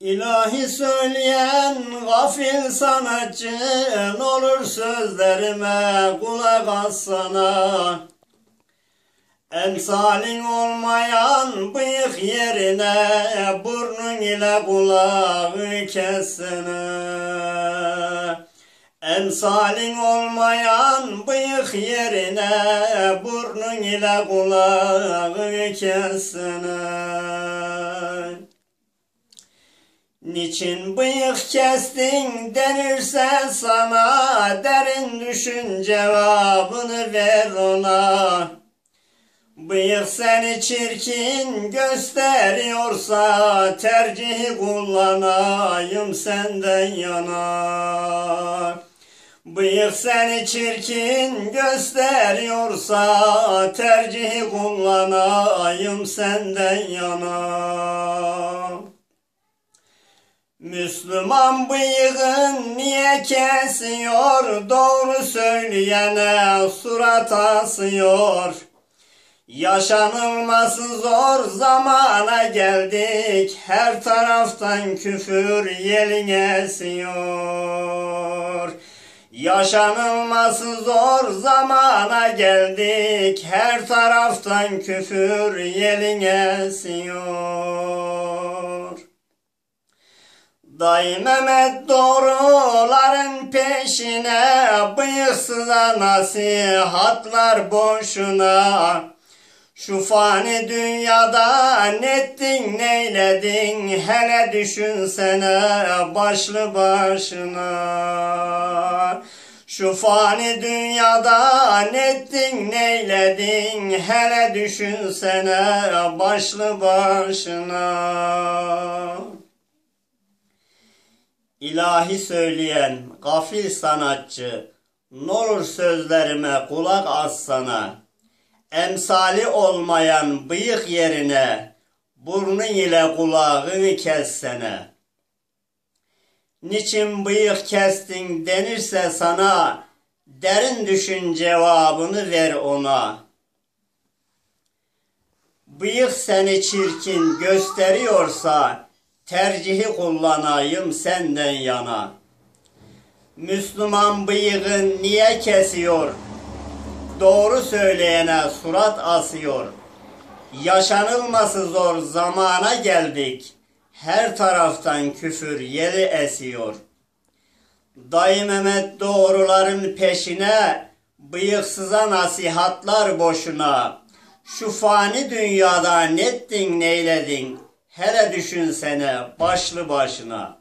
İlahi söyleyen gafil sanatçı olur sözlerime kulak assana. Emsalin olmayan bıyık yerine burnun ile kulağı kessene. Emsalin olmayan bıyık yerine burnun ile kulağı kessene. Niçin bıyık kestin denirse sana derin düşün cevabını ver ona. Bıyık seni çirkin gösteriyorsa tercihi kullanayım senden yana. Bıyık seni çirkin gösteriyorsa tercihi kullanayım senden yana. Müslüman bıyığın niye kesiyor? Doğru söyleyene surat asıyor. Yaşanılması zor zamana geldik. Her taraftan küfür yelin esiyor. Yaşanılması zor zamana geldik. Her taraftan küfür yelin esiyor. Dayı Mehmet doğruların peşine Bıyıksıza nasihatlar boşuna. Şu fani dünyada nettin neyledin Hele düşünsene başlı başına. Şu fani dünyada nettin neyledin Hele düşünsene başlı başına İlahi söyleyen gafil sanatçı, N'olur sözlerime kulak assana. Emsali olmayan bıyık yerine, Burnun ile kulağını kessene. Niçin bıyık kestin denirse sana, Derin düşün cevabını ver ona. Bıyık seni çirkin gösteriyorsa, tercihi kullanayım senden yana. Müslüman bıyığın niye kesiyor? Doğru söyleyene surat asıyor. Yaşanılması zor zamana geldik. Her taraftan küfür yeri esiyor. Dayı Mehmet doğruların peşine, bıyıksıza nasihatlar boşuna. Şu fani dünyada nettin neyledin, Hele düşünsene başlı başına.